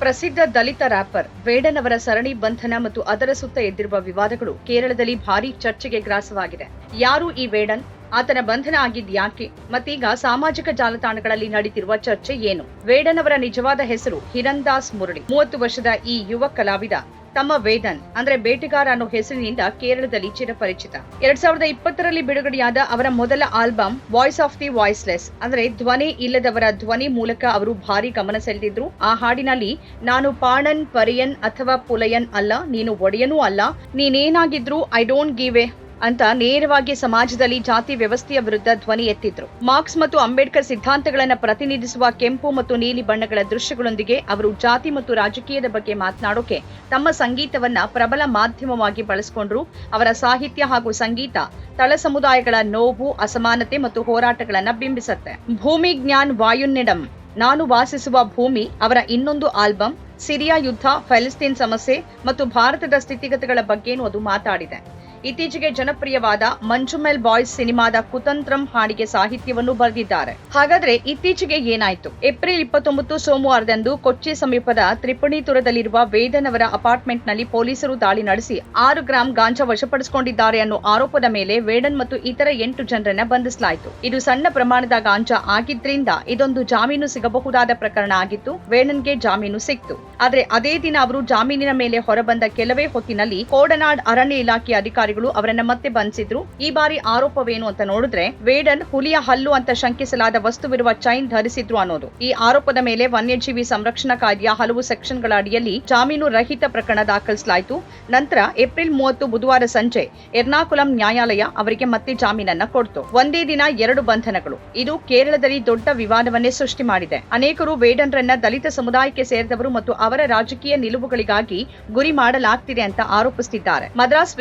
ಪ್ರಸಿದ್ಧ ದಲಿತ ರ್ಯಾಪರ್ ವೇಡನ್ ಅವರ ಸರಣಿ ಬಂಧನ ಮತ್ತು ಅದರ ಸುತ್ತ ಎದ್ದಿರುವ ವಿವಾದಗಳು ಕೇರಳದಲ್ಲಿ ಭಾರೀ ಚರ್ಚೆಗೆ ಗ್ರಾಸವಾಗಿದೆ. ಯಾರು ಈ ವೇಡನ್? ಆತನ ಬಂಧನ ಆಗಿದ್ ಯಾಕೆ? ಮತ್ತೀಗ ಸಾಮಾಜಿಕ ಜಾಲತಾಣಗಳಲ್ಲಿ ನಡೆದಿರುವ ಚರ್ಚೆ ಏನು? ವೇಡನ್ ಅವರ ನಿಜವಾದ ಹೆಸರು ಹಿರಂದಾಸ್ ಮುರಳಿ. ಮೂವತ್ತು ವರ್ಷದ ಈ ಯುವ ಕಲಾವಿದ ತಮ್ಮ ವೇದನ್, ಅಂದ್ರೆ ಬೇಟೆಗಾರ ಅನ್ನೋ ಹೆಸರಿನಿಂದ ಕೇರಳದಲ್ಲಿ ಚಿರಪರಿಚಿತ. ಎರಡ್ ಸಾವಿರದ ಇಪ್ಪತ್ತರಲ್ಲಿ ಬಿಡುಗಡೆಯಾದ ಅವರ ಮೊದಲ album voice of the voiceless ಅಂದ್ರೆ ಧ್ವನಿ ಇಲ್ಲದವರ ಧ್ವನಿ ಮೂಲಕ ಅವರು ಭಾರಿ ಗಮನ ಸೆಳೆದಿದ್ರು. ಆ ಹಾಡಿನಲ್ಲಿ, ನಾನು ಪಾಣನ್, ಪರಿಯನ್ ಅಥವಾ ಪುಲಯನ್ ಅಲ್ಲ, ನೀನು ಒಡೆಯನೂ ಅಲ್ಲ, ನೀನೇನಾಗಿದ್ರು ಐ ಡೋಂಟ್ ಗಿವ್ ಎ ಅಂತ ನೇರವಾಗಿ ಸಮಾಜದಲ್ಲಿ ಜಾತಿ ವ್ಯವಸ್ಥೆಯ ವಿರುದ್ಧ ಧ್ವನಿ ಎತ್ತಿದ್ರು. ಮಾರ್ಕ್ಸ್ ಮತ್ತು ಅಂಬೇಡ್ಕರ್ ಸಿದ್ಧಾಂತಗಳನ್ನು ಪ್ರತಿನಿಧಿಸುವ ಕೆಂಪು ಮತ್ತು ನೀಲಿ ಬಣ್ಣಗಳ ದೃಶ್ಯಗಳೊಂದಿಗೆ ಅವರು ಜಾತಿ ಮತ್ತು ರಾಜಕೀಯದ ಬಗ್ಗೆ ಮಾತನಾಡೋಕೆ ತಮ್ಮ ಸಂಗೀತವನ್ನ ಪ್ರಬಲ ಮಾಧ್ಯಮವಾಗಿ ಬಳಸಿಕೊಂಡ್ರು. ಅವರ ಸಾಹಿತ್ಯ ಹಾಗೂ ಸಂಗೀತ ತಳ ಸಮುದಾಯಗಳ ನೋವು, ಅಸಮಾನತೆ ಮತ್ತು ಹೋರಾಟಗಳನ್ನ ಬಿಂಬಿಸುತ್ತೆ. ಭೂಮಿ ಜ್ಞಾನ್ ವಾಯುನ್ನಿಡಂ. ನಾನು ವಾಸಿಸುವ ಭೂಮಿ, ಅವರ ಇನ್ನೊಂದು ಆಲ್ಬಂ, ಸಿರಿಯಾ ಯುದ್ಧ, ಫೆಲಿಸ್ತೀನ್ ಸಮಸ್ಯೆ ಮತ್ತು ಭಾರತದ ಸ್ಥಿತಿಗತಿಗಳ ಬಗ್ಗೆನೂ ಅದು ಮಾತಾಡಿದೆ. ಇತ್ತೀಚೆಗೆ ಜನಪ್ರಿಯವಾದ ಮಂಜುಮೆಲ್ ಬಾಯ್ಸ್ ಸಿನಿಮಾದ ಕುತಂತ್ರಂ ಹಾಡಿಗೆ ಸಾಹಿತ್ಯವನ್ನು ಬರೆದಿದ್ದಾರೆ. ಹಾಗಾದ್ರೆ ಇತ್ತೀಚೆಗೆ ಏನಾಯ್ತು? ಏಪ್ರಿಲ್ ಇಪ್ಪತ್ತೊಂಬತ್ತು ಸೋಮವಾರದಂದು ಕೊಚ್ಚಿ ಸಮೀಪದ ತ್ರಿಪುಣಿತುರದಲ್ಲಿರುವ ವೇದನ್ ಅವರ ಅಪಾರ್ಟ್ಮೆಂಟ್ನಲ್ಲಿ ಪೊಲೀಸರು ದಾಳಿ ನಡೆಸಿ ಆರು ಗ್ರಾಂ ಗಾಂಜಾ ವಶಪಡಿಸಿಕೊಂಡಿದ್ದಾರೆ ಅನ್ನೋ ಆರೋಪದ ಮೇಲೆ ವೇಡನ್ ಮತ್ತು ಇತರ ಎಂಟು ಜನರನ್ನ ಬಂಧಿಸಲಾಯಿತು. ಇದು ಸಣ್ಣ ಪ್ರಮಾಣದ ಗಾಂಜಾ ಆಗಿದ್ರಿಂದ ಇದೊಂದು ಜಾಮೀನು ಸಿಗಬಹುದಾದ ಪ್ರಕರಣ ಆಗಿತ್ತು. ವೇಡನ್ಗೆ ಜಾಮೀನು ಸಿಕ್ತು. ಆದ್ರೆ ಅದೇ ದಿನ ಅವರು ಜಾಮೀನಿನ ಮೇಲೆ ಹೊರಬಂದ ಕೆಲವೇ ಹೊತ್ತಿನಲ್ಲಿ ಕೋಡನಾಡ್ ಅರಣ್ಯ ಇಲಾಖೆ ಅಧಿಕಾರಿಗಳು ಅವರನ್ನ ಮತ್ತೆ ಬಂಧಿಸಿದ್ರು. ಈ ಬಾರಿ ಆರೋಪವೇನು ಅಂತ ನೋಡಿದ್ರೆ, ವೇಡನ್ ಹುಲಿಯ ಹಲ್ಲು ಅಂತ ಶಂಕಿಸಲಾದ ವಸ್ತುವಿರುವ ಚೈನ್ ಧರಿಸಿದ್ರು ಅನ್ನೋದು. ಈ ಆರೋಪದ ಮೇಲೆ ವನ್ಯಜೀವಿ ಸಂರಕ್ಷಣಾ ಕಾಯ್ದೆಯ ಹಲವು ಸೆಕ್ಷನ್ಗಳ ಅಡಿಯಲ್ಲಿ ಜಾಮೀನು ರಹಿತ ಪ್ರಕರಣ ದಾಖಲಿಸಲಾಯಿತು. ನಂತರ ಏಪ್ರಿಲ್ ಮೂವತ್ತು ಬುಧವಾರ ಸಂಜೆ ಎರ್ನಾಕುಲಂ ನ್ಯಾಯಾಲಯ ಅವರಿಗೆ ಮತ್ತೆ ಜಾಮೀನನ್ನ ಕೊಡ್ತು. ಒಂದೇ ದಿನ ಎರಡು ಬಂಧನಗಳು. ಇದು ಕೇರಳದಲ್ಲಿ ದೊಡ್ಡ ವಿವಾದವನ್ನೇ ಸೃಷ್ಟಿ ಮಾಡಿದೆ. ಅನೇಕರು ವೇಡನ್ರನ್ನ ದಲಿತ ಸಮುದಾಯಕ್ಕೆ ಸೇರಿದವರು ಮತ್ತು ಅವರ ರಾಜಕೀಯ ನಿಲುವುಗಳಿಗಾಗಿ ಗುರಿ ಮಾಡಲಾಗ್ತಿದೆ ಅಂತ ಆರೋಪಿಸುತ್ತಿದ್ದಾರೆ ಮದ್ರಾಸ್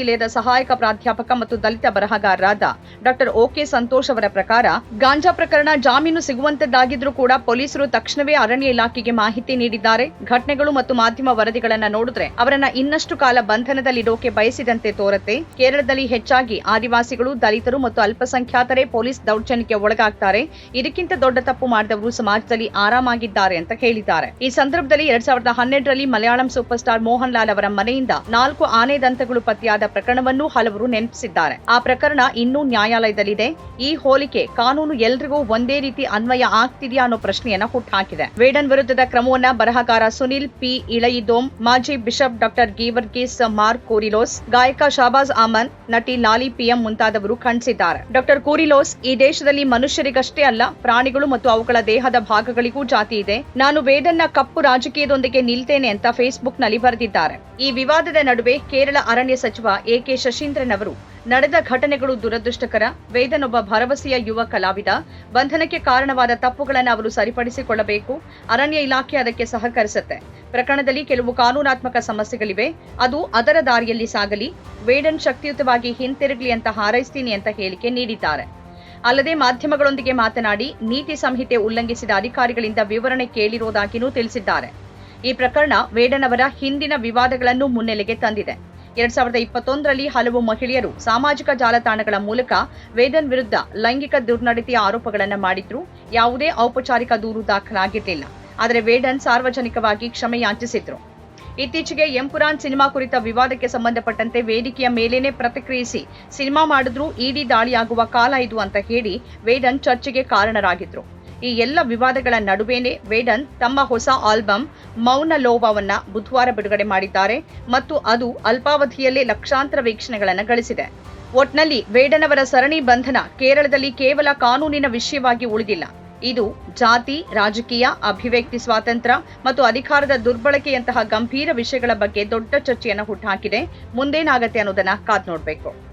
ವಿಶ್ವವಿದ್ಯಾನಿಲಯದ ಸಹಾಯಕ ಪ್ರಾಧ್ಯಾಪಕ ಮತ್ತು ದಲಿತ ಬರಹಗಾರರಾದ ಡಾಕ್ಟರ್ ಓಕೆ ಸಂತೋಷ್ ಅವರ ಪ್ರಕಾರ ಗಾಂಜಾ ಪ್ರಕರಣ ಜಾಮೀನು ಸಿಗುವಂತದ್ದಾಗಿದ್ರೂ ಕೂಡ ಪೊಲೀಸರು ತಕ್ಷಣವೇ ಅರಣ್ಯ ಇಲಾಖೆಗೆ ಮಾಹಿತಿ ನೀಡಿದ್ದಾರೆ. ಘಟನೆಗಳು ಮತ್ತು ಮಾಧ್ಯಮ ವರದಿಗಳನ್ನು ನೋಡಿದ್ರೆ ಅವರನ್ನ ಇನ್ನಷ್ಟು ಕಾಲ ಬಂಧನದಲ್ಲಿಡೋಕೆ ಬಯಸಿದಂತೆ ತೋರತ್ತೆ. ಕೇರಳದಲ್ಲಿ ಹೆಚ್ಚಾಗಿ ಆದಿವಾಸಿಗಳು, ದಲಿತರು ಮತ್ತು ಅಲ್ಪಸಂಖ್ಯಾತರೇ ಪೊಲೀಸ್ ದೌರ್ಜನ್ಯಕ್ಕೆ ಒಳಗಾಗ್ತಾರೆ. ಇದಕ್ಕಿಂತ ದೊಡ್ಡ ತಪ್ಪು ಮಾಡಿದವರು ಸಮಾಜದಲ್ಲಿ ಆರಾಮಾಗಿದ್ದಾರೆ ಅಂತ ಹೇಳಿದ್ದಾರೆ. ಈ ಸಂದರ್ಭದಲ್ಲಿ ಎರಡ್ ಸಾವಿರದ ಹನ್ನೆರಡರಲ್ಲಿ ಮಲಯಾಳಂ ಸೂಪರ್ ಸ್ಟಾರ್ ಮೋಹನ್ ಲಾಲ್ ಅವರ ಮನೆಯಿಂದ ನಾಲ್ಕು ಆನೆ ದಂತಗಳು ಪತ್ತೆಯಾದ ಪ್ರಕರಣವನ್ನು ಹಲವರು ನೆನಪಿಸಿದ್ದಾರೆ. ಆ ಪ್ರಕರಣ ಇನ್ನೂ ನ್ಯಾಯಾಲಯದಲ್ಲಿದೆ. ಈ ಹೋಲಿಕೆ ಕಾನೂನು ಎಲ್ರಿಗೂ ಒಂದೇ ರೀತಿ ಅನ್ವಯ ಆಗ್ತಿದೆಯಾ ಅನ್ನೋ ಪ್ರಶ್ನೆಯನ್ನ ಹುಟ್ಟುಹಾಕಿದೆ ವೇಡನ್ ವಿರುದ್ಧದ ಕ್ರಮವನ್ನ ಬರಹಗಾರ ಸುನಿಲ್ ಪಿ. ಇಳಯಿದೋಮ್, ಮಾಜಿ ಬಿಷಪ್ ಡಾಕ್ಟರ್ ಗೀವರ್ಗೀಸ್ ಮಾರ್ಕ್ ಕೋರಿಲೋಸ್, ಗಾಯಕ ಶಾಬಾಜ್ ಆಮನ್, ನಟಿ ಲಾಲಿ ಪಿಎಂ ಮುಂತಾದವರು ಖಂಡಿಸಿದ್ದಾರೆ. ಡಾಕ್ಟರ್ ಕೋರಿಲೋಸ್ ಈ ದೇಶದಲ್ಲಿ ಮನುಷ್ಯರಿಗಷ್ಟೇ ಅಲ್ಲ, ಪ್ರಾಣಿಗಳು ಮತ್ತು ಅವುಗಳ ದೇಹದ ಭಾಗಗಳಿಗೂ ಜಾತಿ ಇದೆ. ನಾನು ವೇದನ್ನ ಕಪ್ಪು ರಾಜಕೀಯದೊಂದಿಗೆ ನಿಲ್ತೇನೆ ಅಂತ ಫೇಸ್ಬುಕ್ನಲ್ಲಿ ಬರೆದಿದ್ದಾರೆ. ಈ ವಿವಾದದ ನಡುವೆ ಕೇರಳ ಅರಣ್ಯ ಸಚಿವ ಎಕೆ ಶಶೀಂದ್ರನ್ ಅವರು ನಡೆದ ಘಟನೆಗಳು ದುರದೃಷ್ಟಕರ. ವೇದನೊಬ್ಬ ಭರವಸೆಯ ಯುವ ಕಲಾವಿದ. ಬಂಧನಕ್ಕೆ ಕಾರಣವಾದ ತಪ್ಪುಗಳನ್ನು ಅವರು ಸರಿಪಡಿಸಿಕೊಳ್ಳಬೇಕು. ಅರಣ್ಯ ಇಲಾಖೆ ಅದಕ್ಕೆ ಸಹಕರಿಸುತ್ತೆ. ಪ್ರಕರಣದಲ್ಲಿ ಕೆಲವು ಕಾನೂನಾತ್ಮಕ ಸಮಸ್ಯೆಗಳಿವೆ. ಅದು ಅದರ ದಾರಿಯಲ್ಲಿ ಸಾಗಲಿ. ವೇಡನ್ ಶಕ್ತಿಯುತವಾಗಿ ಹಿಂತಿರುಗಲಿ ಅಂತ ಹಾರೈಸ್ತೀನಿ ಅಂತ ಹೇಳಿಕೆ ನೀಡಿದ್ದಾರೆ. ಅಲ್ಲದೆ ಮಾಧ್ಯಮಗಳೊಂದಿಗೆ ಮಾತನಾಡಿ, ನೀತಿ ಸಂಹಿತೆ ಉಲ್ಲಂಘಿಸಿದ ಅಧಿಕಾರಿಗಳಿಂದ ವಿವರಣೆ ಕೇಳಿರುವುದಾಗಿಯೂ ತಿಳಿಸಿದ್ದಾರೆ. ಈ ಪ್ರಕರಣ ವೇಡನ್ ಅವರ ಹಿಂದಿನ ವಿವಾದಗಳನ್ನು ಮುನ್ನೆಲೆಗೆ ತಂದಿದೆ. ಎರಡ್ ಸಾವಿರದ ಇಪ್ಪತ್ತೊಂದರಲ್ಲಿ ಹಲವು ಮಹಿಳೆಯರು ಸಾಮಾಜಿಕ ಜಾಲತಾಣಗಳ ಮೂಲಕ ವೇದನ್ ವಿರುದ್ಧ ಲೈಂಗಿಕ ದುರ್ನಡತೆಯ ಆರೋಪಗಳನ್ನು ಮಾಡಿದ್ರು. ಯಾವುದೇ ಔಪಚಾರಿಕ ದೂರು ದಾಖಲಾಗಿರಲಿಲ್ಲ. ಆದರೆ ವೇಡನ್ ಸಾರ್ವಜನಿಕವಾಗಿ ಕ್ಷಮೆ ಯಾಚಿಸಿದ್ರು. ಇತ್ತೀಚೆಗೆ ಎಂಪುರಾನ್ ಸಿನಿಮಾ ಕುರಿತ ವಿವಾದಕ್ಕೆ ಸಂಬಂಧಪಟ್ಟಂತೆ ವೇದಿಕೆಯ ಮೇಲೇನೆ ಪ್ರತಿಕ್ರಿಯಿಸಿ, ಸಿನಿಮಾ ಮಾಡಿದ್ರೂ ಇಡಿ ದಾಳಿಯಾಗುವ ಕಾಲ ಇದು ಅಂತ ಹೇಳಿ ವೇಡನ್ ಚರ್ಚೆಗೆ ಕಾರಣರಾಗಿದ್ರು. ಈ ಎಲ್ಲ ವಿವಾದಗಳ ನಡುವೆನೇ ವೇಡನ್ ತಮ್ಮ ಹೊಸ ಆಲ್ಬಮ್ ಮೌನ ಲೋಭವನ್ನ ಬುಧವಾರ ಬಿಡುಗಡೆ ಮಾಡಿದ್ದಾರೆ ಮತ್ತು ಅದು ಅಲ್ಪಾವಧಿಯಲ್ಲೇ ಲಕ್ಷಾಂತರ ವೀಕ್ಷಣೆಗಳನ್ನು ಗಳಿಸಿದೆ. ಒಟ್ನಲ್ಲಿ ವೇಡನ್ ಅವರ ಸರಣಿ ಬಂಧನ ಕೇರಳದಲ್ಲಿ ಕೇವಲ ಕಾನೂನಿನ ವಿಷಯವಾಗಿ ಉಳಿದಿಲ್ಲ. ಇದು ಜಾತಿ, ರಾಜಕೀಯ, ಅಭಿವ್ಯಕ್ತಿ ಸ್ವಾತಂತ್ರ್ಯ ಮತ್ತು ಅಧಿಕಾರದ ದುರ್ಬಳಕೆಯಂತಹ ಗಂಭೀರ ವಿಷಯಗಳ ಬಗ್ಗೆ ದೊಡ್ಡ ಚರ್ಚೆಯನ್ನು ಹುಟ್ಟುಹಾಕಿದೆ ಮುಂದೇನಾಗತ್ತೆ ಅನ್ನೋದನ್ನ ಕಾದ್ ನೋಡ್ಬೇಕು.